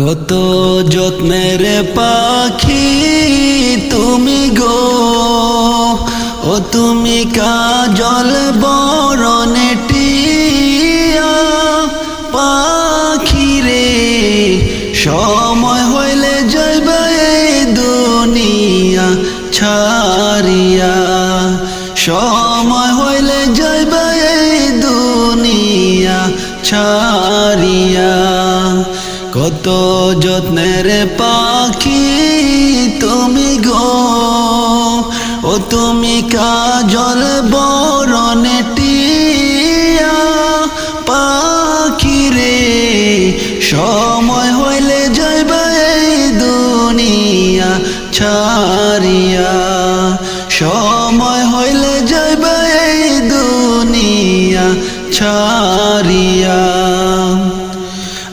কত যত্নের পাখি, তুমি গো। ও তুমি কাজল বরণে টিয়া পাখি রে। সময় হইলে এই দুনিয়া ছাড়িয়া। সময় হইলে এই দুনিয়া ছাড়িয়া। কত যত্নের পাখি তুমি গো। ও তুমি কাজল বরণে পাখি রে। সময় হইলে যাইবে এই দুনিয়া ছাড়িয়া। সময় হইলে যাইবে এই দুনিয়া ছাড়িয়া।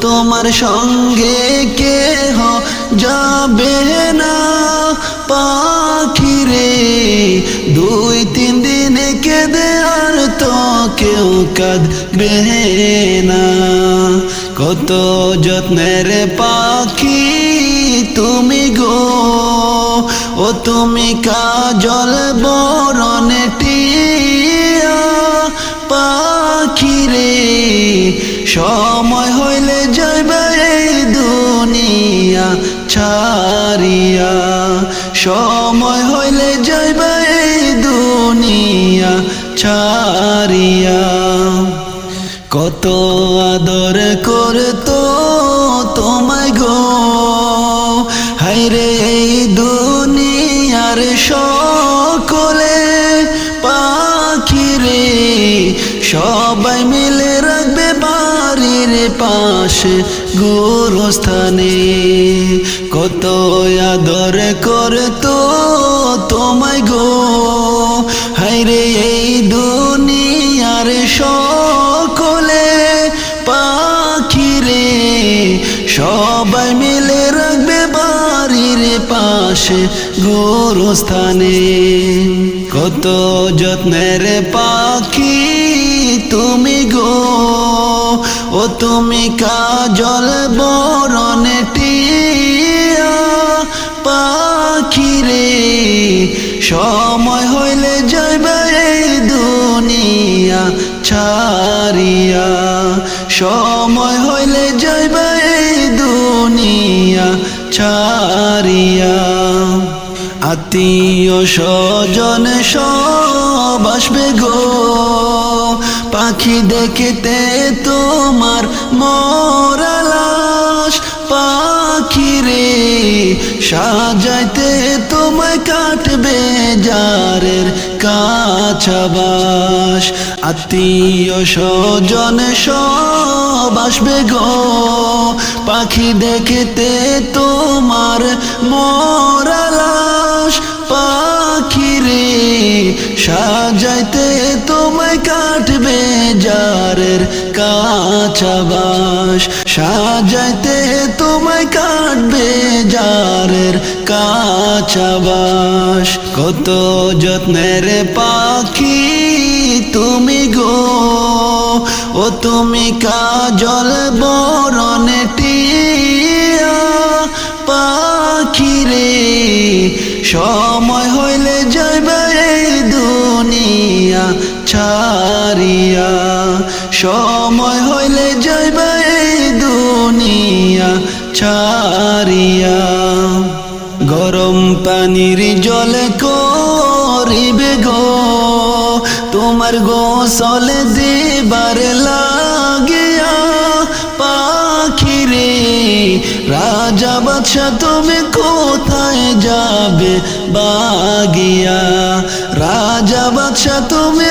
তোমার সঙ্গে কেহ যাবে না? পাখি রে দুই তিন দিনে কেঁদে আর তো কেউ কাঁদবে না। কত যত্নের পাখি তুমি গো। ও তুমি কাজল বরণে টিয়া পাখি রে, সময় হইলে যাইবে দুনিয়া ছাড়িয়া। সময় হইলে যাইবে দুনিয়া ছাড়িয়া। কত আদর করতো পাশে গোরস্থানে। কত আদর করতো তোমায় গো। হাইরে এই দুনিয়ার সকলে পাখি রে সবাই মিলে রাখবে বাড়ির পাশে গোরস্থানে। কত যত্নের পাখি তুমি গো। ও তুমি কাজল বরণে টিয়া পাখি রে সময় হইলে যাইবে দুনিয়া ছাড়িয়া। সময় হইলে যাইবে দুনিয়া ছাড়িয়া। আত্মীয় স্বজন সব আসবে গো। পাখি দেখতে তোমার মরালাস পাখি রে, সাজাইতে তোমায় কাটবে যারের কাছাবাস। আত্মীয় স্বজন সব আসবে গো। পাখি দেখতে তোমার মরালাস সাজাইতে তোমায় কাটবে যারের কাছাবাস সাজাইতে তোমায় কাটবে যারের কাছাবাস কত যত্নের পাখি তুমি গো। ও তুমি কাজল বরণে টিয়া পাখি রে। সময় হইলে ছাড়িয়া সময় হইলে যাইবে দুনিয়া ছাড়িয়া। গরম পানির জলে করিবে গো, তোমার গোসল দেবার লাগিয়া। পাখি রে রাজা বাদশা, তুমি কোথায় যাবে বাগিয়া? রাজা বাদশা, তুমি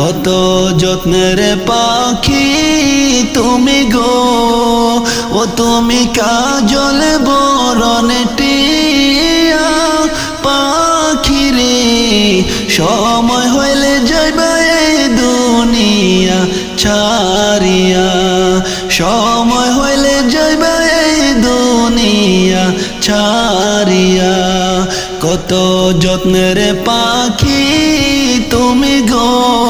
কত যত্নের পাখি তুমি গো। ও তুমি কাজল বরণে টিয়া পাখিরে সময় হইলে যাইবা দুনিয়া ছাড়িয়া। সময় হইলে যাইবা দুনিয়া ছাড়িয়া। কত যত্নের পাখি তুমি গো।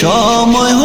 সময়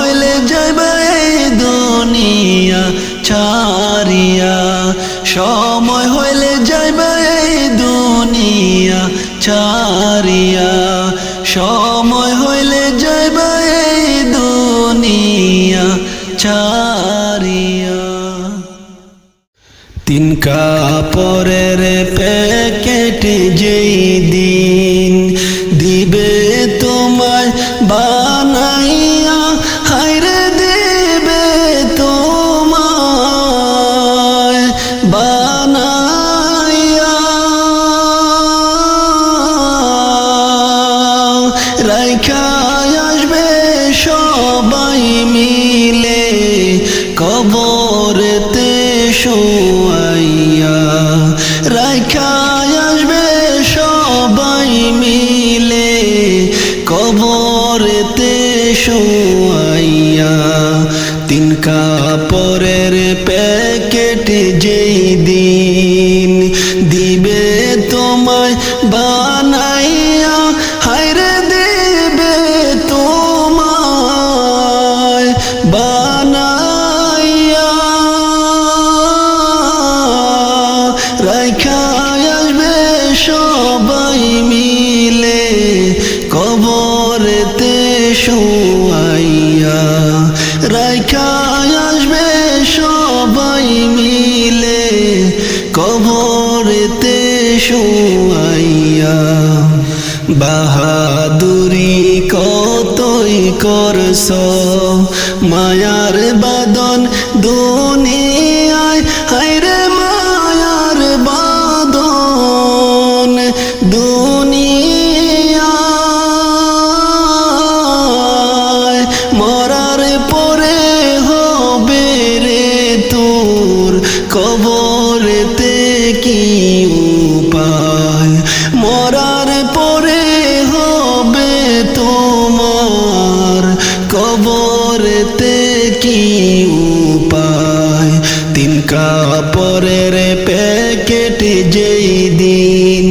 যেই দিন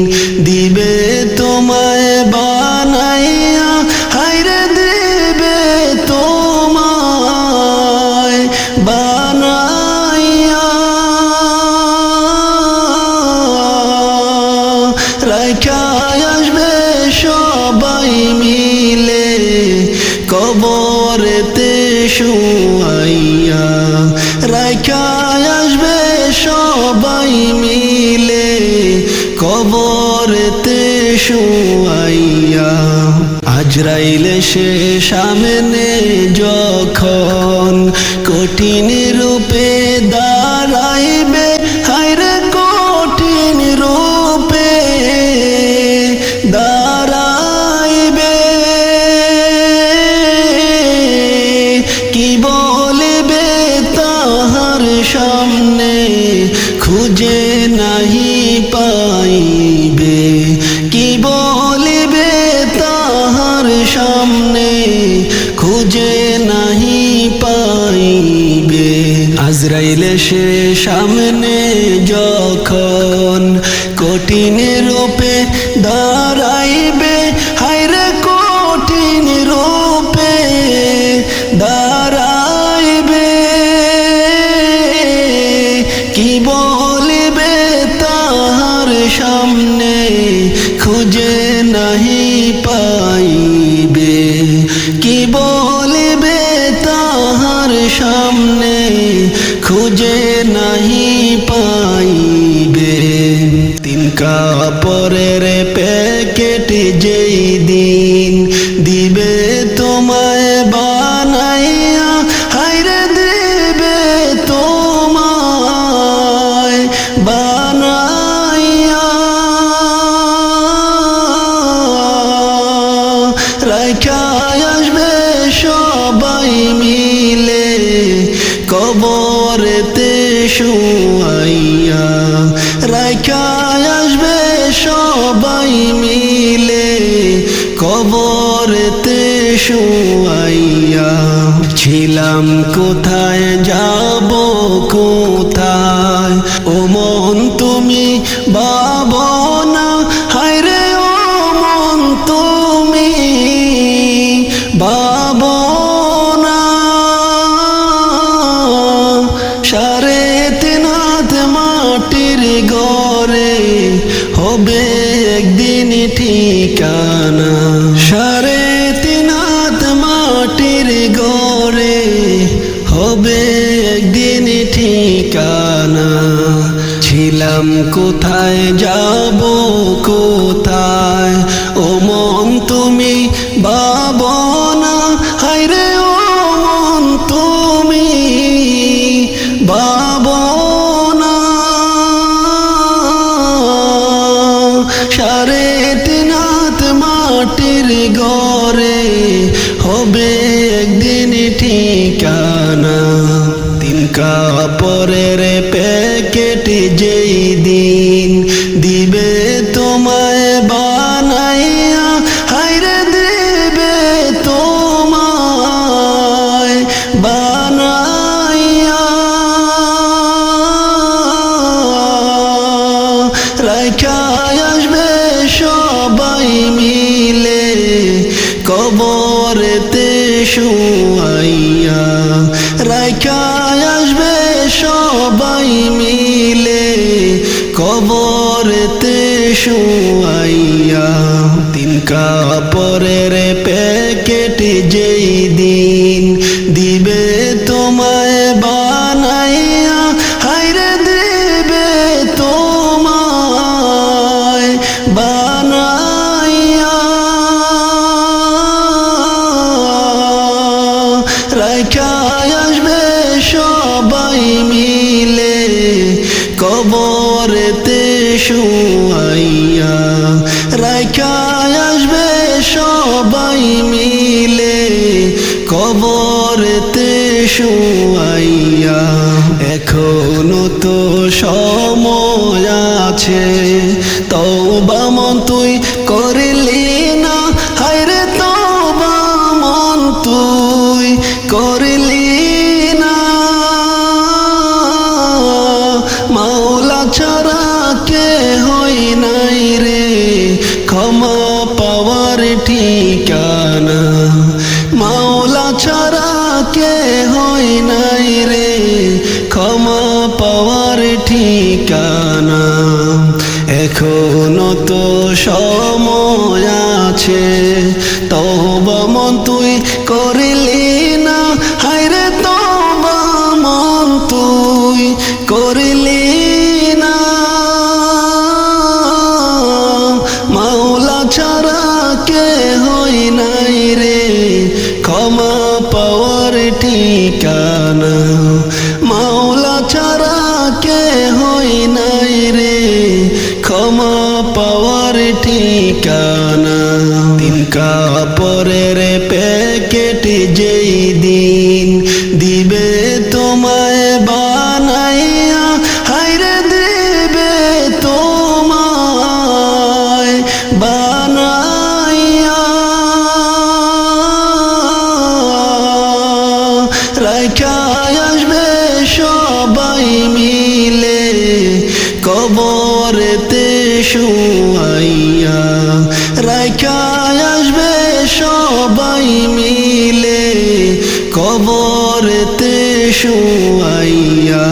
দিবে তোমায় বানাইয়া হাইরে দেবে তোমায় বানাইয়া। রাইখা আসবে সবাই মিলে কবরেতে শুয়াইয়া। রাইখা আসবে সবাই মিলে কবরেতে শুয়াইয়া আজরাইলে সে সামনে যখন কঠিন রূপে সে সামনে যখন যাব কোথায়? ও মন তুমি বাবনা হায়রে ও মন তুমি বাবনা সারে তিনাথ মাটির গড়ে হবে একদিন ঠিকানা। সারে তিনাথ মাটির গড়ে হবে ঠিকানা? ছিলাম কোথায়? যাব কোথায়? ও মন তুমি বাবনা হাইরে ও মন তুমি বাবনা সারে তিনাথ মাটির গড়ে হবে একদিন তিন কাপড়ের প্যাকেট যেই দিন দিবে তোমায় বানাইয়া হাইরে দেবে তোমায় বানাইয়া। রাখায় আসবে সবাই মিলে কবরেতে শুয়াইয়া আসবে সবাই মিলে কবরেতে শুয়াইয়া তিন কাপড়ের প্যাকেট যেই দিন শুয়াইয়া রাখায় আসবে সবাই মিলে কবরেতে শুয়াইয়া এখনও তো সময় আছে। তবা মন তুই করলি না। কাপড়ের প্যাকেট যেই দিন আসবে সবাই মিলে কবরেতে শুয়াইয়া।